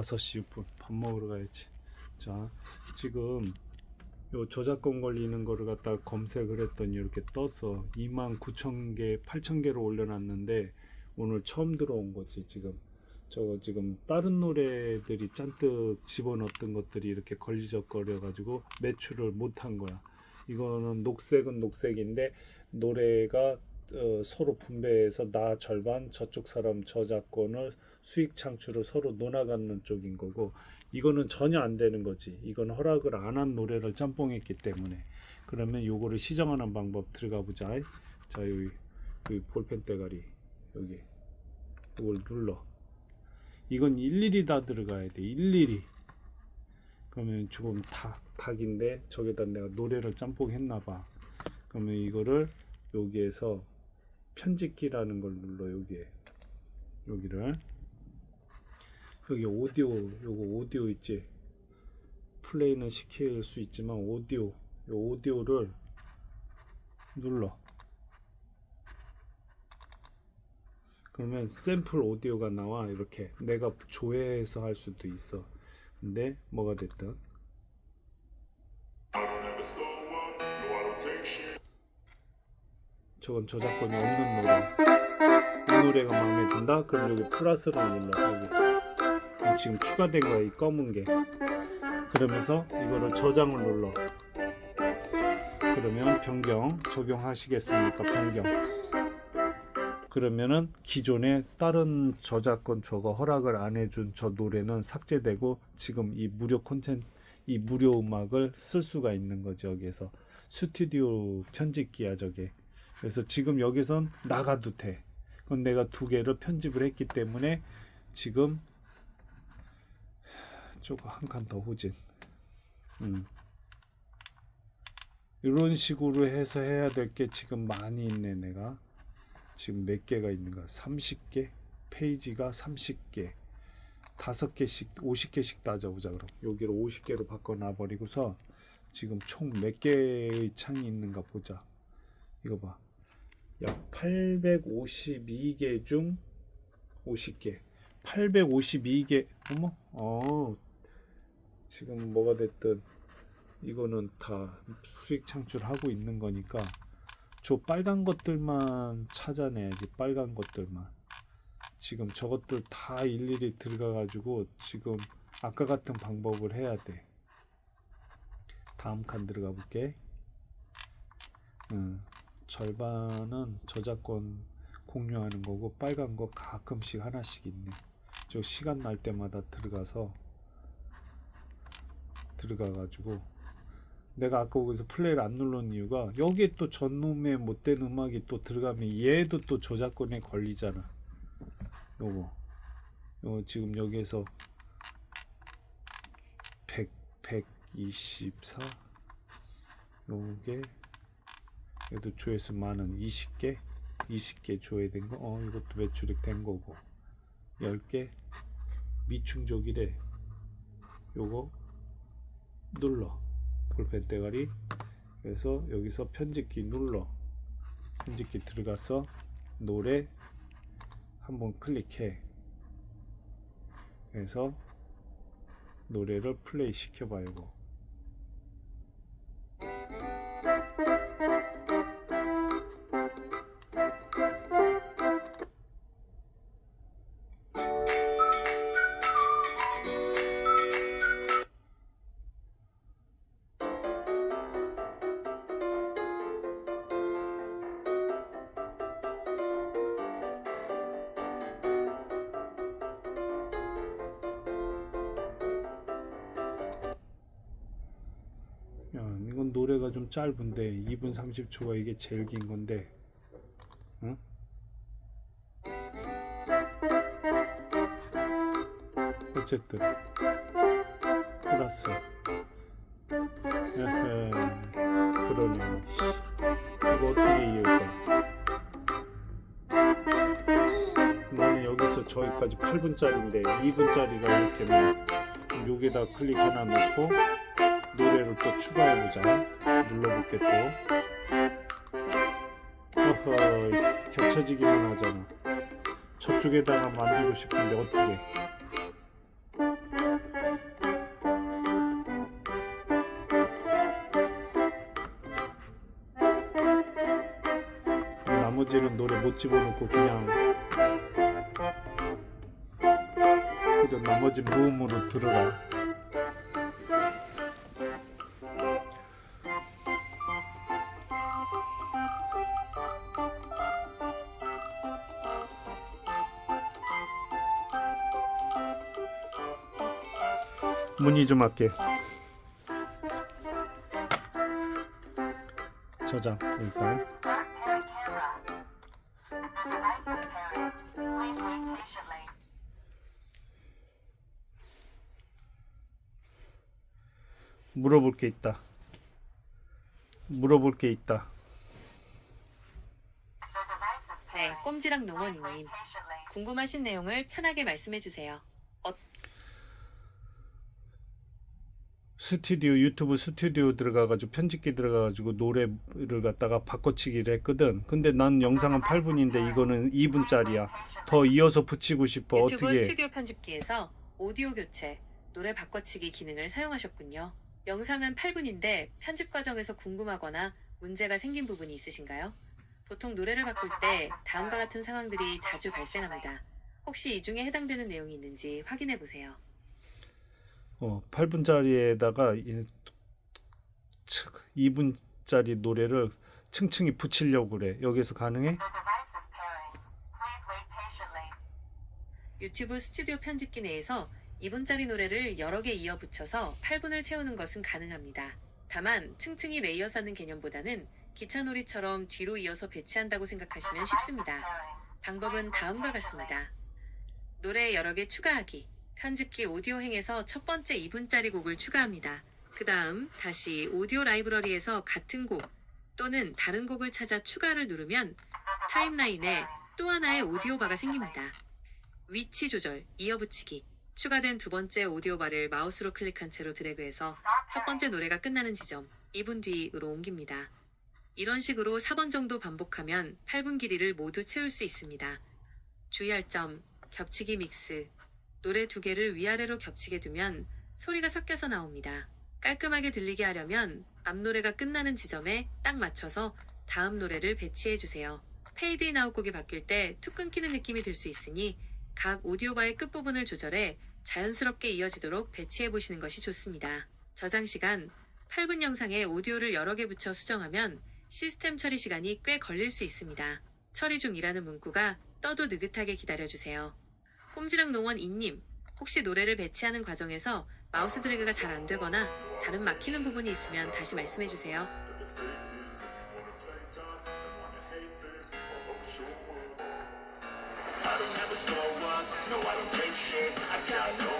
5시 6분 밥 먹으러 가야지. 자, 지금 요 저작권 걸리는 거를 갖다가 검색을 했더니 이렇게 떴어. 2만 9천 개, 8천 개로 올려놨는데 오늘 처음 들어온 거지 지금. 저거 지금 다른 노래들이 잔뜩 집어넣었던 것들이 이렇게 걸리적거려 가지고 매출을 못 한 거야. 이거는 녹색은 녹색인데 노래가 어, 서로 분배해서 나 절반 저쪽 사람 저작권을 수익 창출을 서로 논아갖는 쪽인 거고 이거는 전혀 안 되는 거지. 이건 허락을 안 한 노래를 짬뽕했기 때문에 그러면 요거를 시정하는 방법 들어가 보자. 자 여기 그 볼펜 대가리 여기 이걸 눌러. 이건 일일이 다 들어가야 돼. 일일이. 그러면 조금 닭 닭인데 저기다 내가 노래를 짬뽕했나 봐. 그러면 이거를 여기에서 편집기라는 걸 눌러 여기에 여기를 여기 오디오 요거 오디오 있지 플레이는 시킬 수 있지만 오디오 요 오디오를 눌러 그러면 샘플 오디오가 나와 이렇게 내가 조회해서 할 수도 있어 근데 뭐가 됐든. 저건 저작권이 없는 노래. 이 노래가 마음에 든다? 그럼 여기 플러스를 눌러 여기. 지금 추가된 거야 이 검은 게. 그러면서 이거를 저장을 눌러. 그러면 변경 적용하시겠습니까? 변경. 그러면은 기존에 다른 저작권 저거 허락을 안 해준 저 노래는 삭제되고 지금 이 무료 콘텐츠 이 무료 음악을 쓸 수가 있는 거죠 여기에서 스튜디오 편집기야 저게. 그래서 지금 여기선 나가도 돼. 그건 내가 두 개를 편집을 했기 때문에 지금 조금 한칸 더 후진. 음. 이런 식으로 해서 해야 될 게 지금 많이 있네 내가. 지금 몇 개가 있는가? 30개? 페이지가 30개. 다섯 개씩 50개씩 따져보자 그럼. 여기를 50개로 바꿔 놔 버리고서 지금 총 몇 개의 창이 있는가 보자. 이거 봐. 약 852개 중 50개. 852개. 어머. 어. 지금 뭐가 됐든 이거는 다 수익 창출하고 있는 거니까 저 빨간 것들만 찾아내야지. 빨간 것들만. 지금 저것들 다 일일이 들어가 가지고 지금 아까 같은 방법을 해야 돼. 다음 칸 들어가 볼게. 음. 절반은 저작권 공유하는 거고 빨간 거 가끔씩 하나씩 있네. 저 시간 날 때마다 들어가서 들어가 가지고 내가 아까 거기서 플레이를 안 누른 이유가 여기에 또 전놈의 못된 음악이 또 들어가면 얘도 또 저작권에 걸리잖아. 요거. 요거 지금 여기에서 100 124 요게 얘도 조회수 많은 20개? 20개 조회된 거? 어 이것도 매출이 된 거고. 10개? 미충족이래. 요거 눌러. 볼펜 대가리. 그래서 여기서 편집기 눌러. 편집기 들어가서 노래 한번 클릭해. 그래서 노래를 플레이 시켜봐 이거 노래가 좀 짧은데 2분 30초가 이게 제일 긴 건데 응? 어쨌든. 플러스. 그러네. 이거 어떻게 이해할까? 나는 여기서 저기까지 8분짜리인데 2분짜리가 이렇게 면 여기다 클릭 하나 놓고 노래를 또 추가해보자. 눌러볼게 또. 어허 겹쳐지기만 하잖아. 저쪽에다가 만들고 싶은데 어떻게? 나머지는 노래 못 집어넣고 그냥 그냥 나머지 무음으로 들어라. 문의 좀 할게. 저장 일단. 물어볼 게 있다. 물어볼 게 있다. 네, 꼼지락 농원이님. 궁금하신 내용을 편하게 말씀해 주세요. 스튜디오 유튜브 스튜디오 들어가가지고 편집기 들어가가지고 노래를 갖다가 바꿔치기를 했거든. 근데 난 영상은 8분인데 이거는 2분짜리야. 더 이어서 붙이고 싶어. 유튜브 어떻게? 스튜디오 편집기에서 오디오 교체, 노래 바꿔치기 기능을 사용하셨군요. 영상은 8분인데 편집 과정에서 궁금하거나 문제가 생긴 부분이 있으신가요? 보통 노래를 바꿀 때 다음과 같은 상황들이 자주 발생합니다. 혹시 이 중에 해당되는 내용이 있는지 확인해 보세요. 어, 8분짜리에다가 2분짜리 노래를 층층이 붙이려고 그래. 여기서 가능해? 유튜브 스튜디오 편집기 내에서 2분짜리 노래를 여러 개 이어 붙여서 8분을 채우는 것은 가능합니다. 다만 층층이 레이어 쌓는 개념보다는 기차놀이처럼 뒤로 이어서 배치한다고 생각하시면 쉽습니다. 방법은 다음과 같습니다. 노래 여러 개 추가하기. 편집기 오디오 행에서 첫 번째 2분짜리 곡을 추가합니다. 그 다음 다시 오디오 라이브러리에서 같은 곡 또는 다른 곡을 찾아 추가를 누르면 타임라인에 또 하나의 오디오 바가 생깁니다. 위치 조절, 이어붙이기. 추가된 두 번째 오디오 바를 마우스로 클릭한 채로 드래그해서 첫 번째 노래가 끝나는 지점 2분 뒤로 옮깁니다. 이런 식으로 4번 정도 반복하면 8분 길이를 모두 채울 수 있습니다. 주의할 점, 겹치기 믹스. 노래 두 개를 위아래로 겹치게 두면 소리가 섞여서 나옵니다. 깔끔하게 들리게 하려면 앞 노래가 끝나는 지점에 딱 맞춰서 다음 노래를 배치해 주세요. 페이드 인 아웃 곡이 바뀔 때 툭 끊기는 느낌이 들 수 있으니 각 오디오바의 끝부분을 조절해 자연스럽게 이어지도록 배치해 보시는 것이 좋습니다. 저장 시간 8분 영상에 오디오를 여러 개 붙여 수정하면 시스템 처리 시간이 꽤 걸릴 수 있습니다. 처리 중이라는 문구가 떠도 느긋하게 기다려주세요. 꼼지락 농원 이님, 혹시 노래를 배치하는 과정에서 마우스 드래그가 잘 안 되거나 다른 막히는 부분이 있으면 다시 말씀해 주세요. I don't ever slow up, no I don't take shit I got no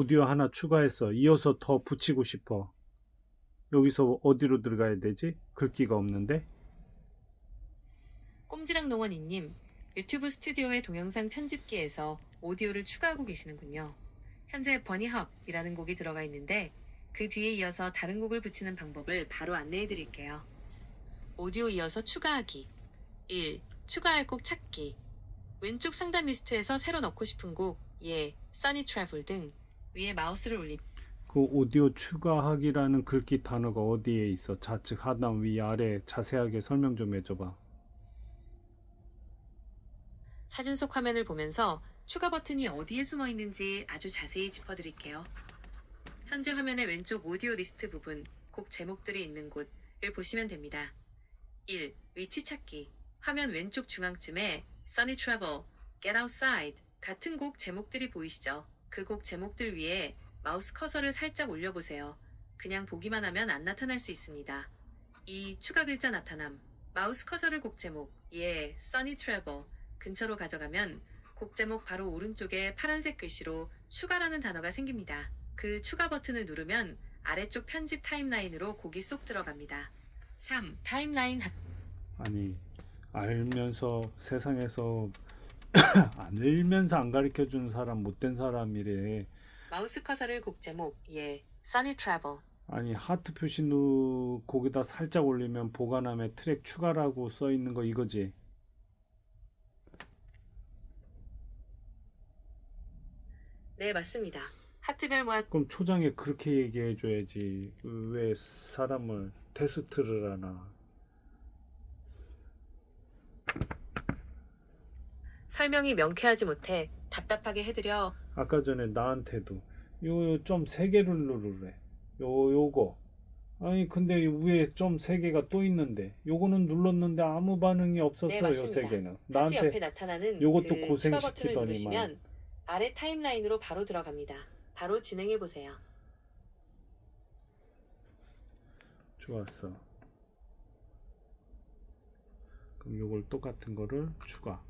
오디오 하나 추가했어. 이어서 더 붙이고 싶어. 여기서 어디로 들어가야 되지? 글귀가 없는데? 꼼지락 농원이님, 유튜브 스튜디오의 동영상 편집기에서 오디오를 추가하고 계시는군요. 현재 버니헙이라는 곡이 들어가 있는데 그 뒤에 이어서 다른 곡을 붙이는 방법을 바로 안내해 드릴게요. 오디오 이어서 추가하기 1. 추가할 곡 찾기 왼쪽 상단 리스트에서 새로 넣고 싶은 곡 예, 써니 트래블 등 위에 마우스를 올리 그 오디오 추가하기라는 글귀 단어가 어디에 있어? 좌측 하단 위 아래 자세하게 설명 좀 해줘봐. 사진 속 화면을 보면서 추가 버튼이 어디에 숨어 있는지 아주 자세히 짚어드릴게요. 현재 화면의 왼쪽 오디오 리스트 부분, 곡 제목들이 있는 곳을 보시면 됩니다. 1. 위치 찾기. 화면 왼쪽 중앙쯤에 Sunny Travel, Get Outside 같은 곡 제목들이 보이시죠? 그 곡 제목들 위에 마우스 커서를 살짝 올려보세요. 그냥 보기만 하면 안 나타날 수 있습니다. 2. 추가 글자 나타남. 마우스 커서를 곡 제목, 예, Sunny Travel 근처로 가져가면 곡 제목 바로 오른쪽에 파란색 글씨로 추가라는 단어가 생깁니다. 그 추가 버튼을 누르면 아래쪽 편집 타임라인으로 곡이 쏙 들어갑니다. 3. 타임라인 합 아니 알면서 세상에서 안 알면서 안 가르쳐 주는 사람 못된 사람이래. 마우스 커서를 곡 제목 예 Sunny Travel 아니 하트 표시 누 거기다 살짝 올리면 보관함에 트랙 추가라고 써 있는 거 이거지. 네 맞습니다. 하트별 모아 그럼 초장에 그렇게 얘기해 줘야지. 왜 사람을 테스트를 하나? 설명이 명쾌하지 못해 답답하게 해드려 아까 전에 나한테도 요 좀 세 개를 누르래. 요 요거. 아니 근데 위에 좀 세 개가 또 있는데 요거는 눌렀는데 아무 반응이 없었어 네요 맞습니다. 세 개는. 하트 옆에 나한테 나타나는 요것도 그 추가 버튼을 고생시키더니만. 누르시면 아래 타임라인으로 바로 들어갑니다. 바로 진행해 보세요. 좋았어. 그럼 요걸 똑같은 거를 추가.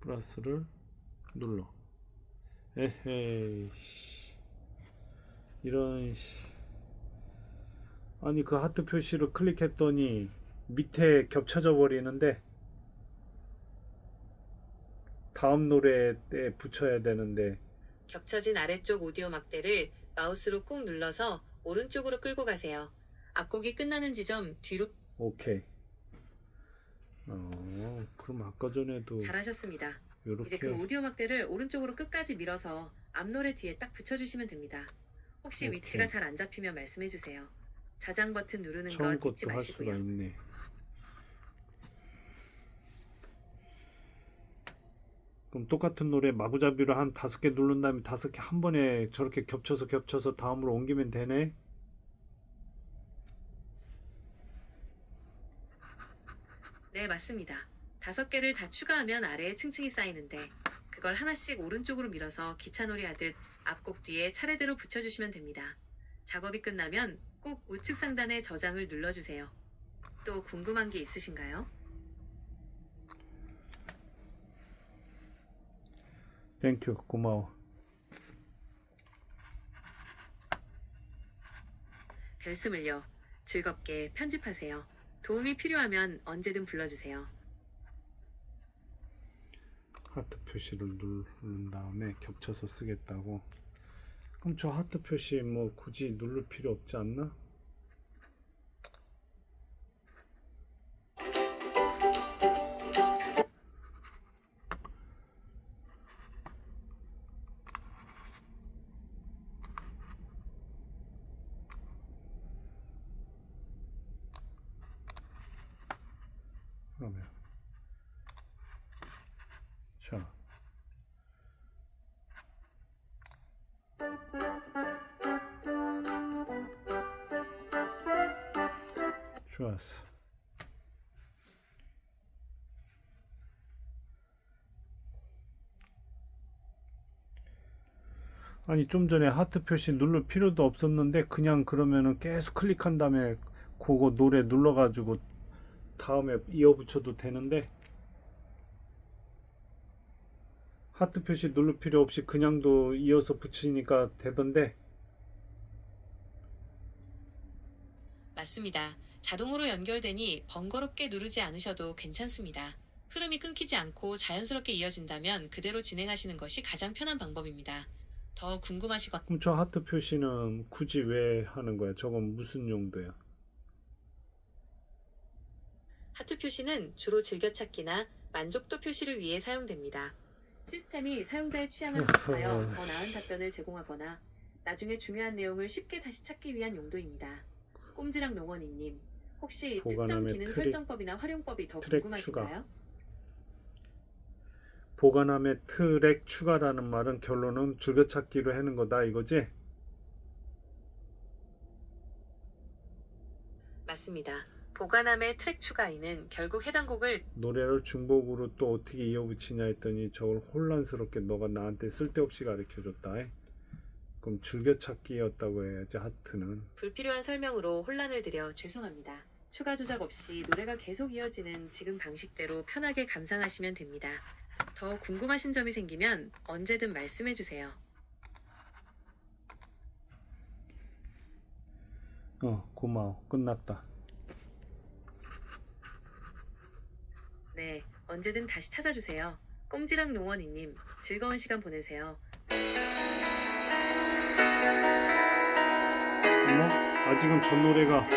플러스를 눌러. 에헤이. 씨. 이런 씨. 아니 그 하트 표시를 클릭했더니 밑에 겹쳐져 버리는데 다음 노래에 붙여야 되는데 겹쳐진 아래쪽 오디오 막대를 마우스로 꾹 눌러서 오른쪽으로 끌고 가세요. 앞곡이 끝나는 지점 뒤로 오케이. 어, 그럼 아까 전에도 잘하셨습니다. 요렇게 이제 그 오디오 막대를 오른쪽으로 끝까지 밀어서 앞 노래 뒤에 딱 붙여주시면 됩니다. 혹시 오케이. 위치가 잘 안 잡히면 말씀해 주세요. 저장 버튼 누르는 처음 거 잊지 것도 할 수가 마시고요. 있네. 그럼 똑같은 노래 마구잡이로 한 다섯 개 누른 다음에 다섯 개 한 번에 저렇게 겹쳐서 겹쳐서 다음으로 옮기면 되네. 네, 맞습니다. 다섯 개를 다 추가하면 아래에 층층이 쌓이는데 그걸 하나씩 오른쪽으로 밀어서 기차놀이 하듯 앞곡 뒤에 차례대로 붙여주시면 됩니다. 작업이 끝나면 꼭 우측 상단에 저장을 눌러주세요. 또 궁금한 게 있으신가요? 땡큐 고마워. 별씀을요. 즐겁게 편집하세요. 도움이 필요하면 언제든 불러주세요. 하트 표시를 누른 다음에 겹쳐서 쓰겠다고. 그럼 저 하트 표시 뭐 굳이 누를 필요 없지 않나? 좋았어. 아니 좀 전에 하트 표시 누를 필요도 없었는데 그냥 그러면은 계속 클릭한 다음에 그거 노래 눌러가지고 다음에 이어 붙여도 되는데 하트 표시 누를 필요 없이 그냥도 이어서 붙이니까 되던데 맞습니다. 자동으로 연결되니 번거롭게 누르지 않으셔도 괜찮습니다. 흐름이 끊기지 않고 자연스럽게 이어진다면 그대로 진행하시는 것이 가장 편한 방법입니다. 더 궁금하시거나 그럼 저 하트 표시는 굳이 왜 하는 거야? 저건 무슨 용도야? 하트 표시는 주로 즐겨찾기나 만족도 표시를 위해 사용됩니다. 시스템이 사용자의 취향을 학습하여 더 나은 답변을 제공하거나 나중에 중요한 내용을 쉽게 다시 찾기 위한 용도입니다. 꼼지락 농원이님, 혹시 특정 보관함의 기능 트랙- 설정법이나 활용법이 더 트랙 궁금하신가요? 보관함에 트랙 추가라는 말은 결론은 즐겨찾기로 하는 거다 이거지? 맞습니다. 보관함의 트랙 추가인은 결국 해당 곡을 노래를 중복으로 또 어떻게 이어붙이냐 했더니 저걸 혼란스럽게 너가 나한테 쓸데없이 가르쳐줬다. 그럼 즐겨찾기였다고 해야지 하트는. 불필요한 설명으로 혼란을 드려 죄송합니다. 추가 조작 없이 노래가 계속 이어지는 지금 방식대로 편하게 감상하시면 됩니다. 더 궁금하신 점이 생기면 언제든 말씀해 주세요. 어 고마워 끝났다. 네, 언제든 다시 찾아주세요. 꼼지락 농원이님, 즐거운 시간 보내세요. 어머 아직은 저 노래가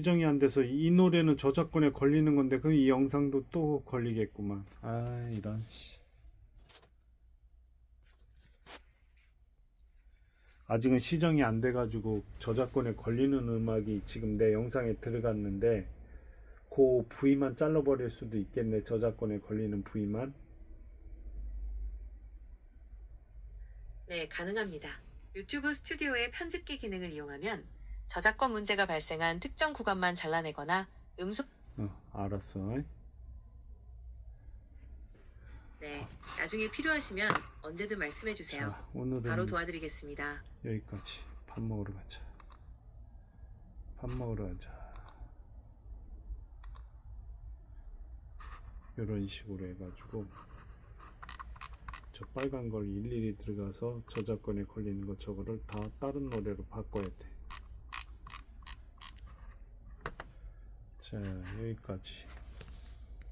시정이 안 돼서 이 노래는 저작권에 걸리는 건데 그럼 이 영상도 또 걸리겠구만. 아 이런 씨. 아직은 시정이 안 돼가지고 저작권에 걸리는 음악이 지금 내 영상에 들어갔는데 그 부위만 잘라버릴 수도 있겠네 저작권에 걸리는 부위만 네, 가능합니다. 유튜브 스튜디오의 편집기 기능을 이용하면 저작권 문제가 발생한 특정 구간만 잘라내거나 음소 어 알았어 네, 나중에 필요하시면 언제든 말씀해 주세요. 자 오늘은 바로 도와드리겠습니다. 여기까지 밥 먹으러 가자 밥 먹으러 가자 이런 식으로 해가지고 저 빨간 걸 일일이 들어가서 저작권에 걸리는 거 저거를 다 다른 노래로 바꿔야 돼. 자 여기까지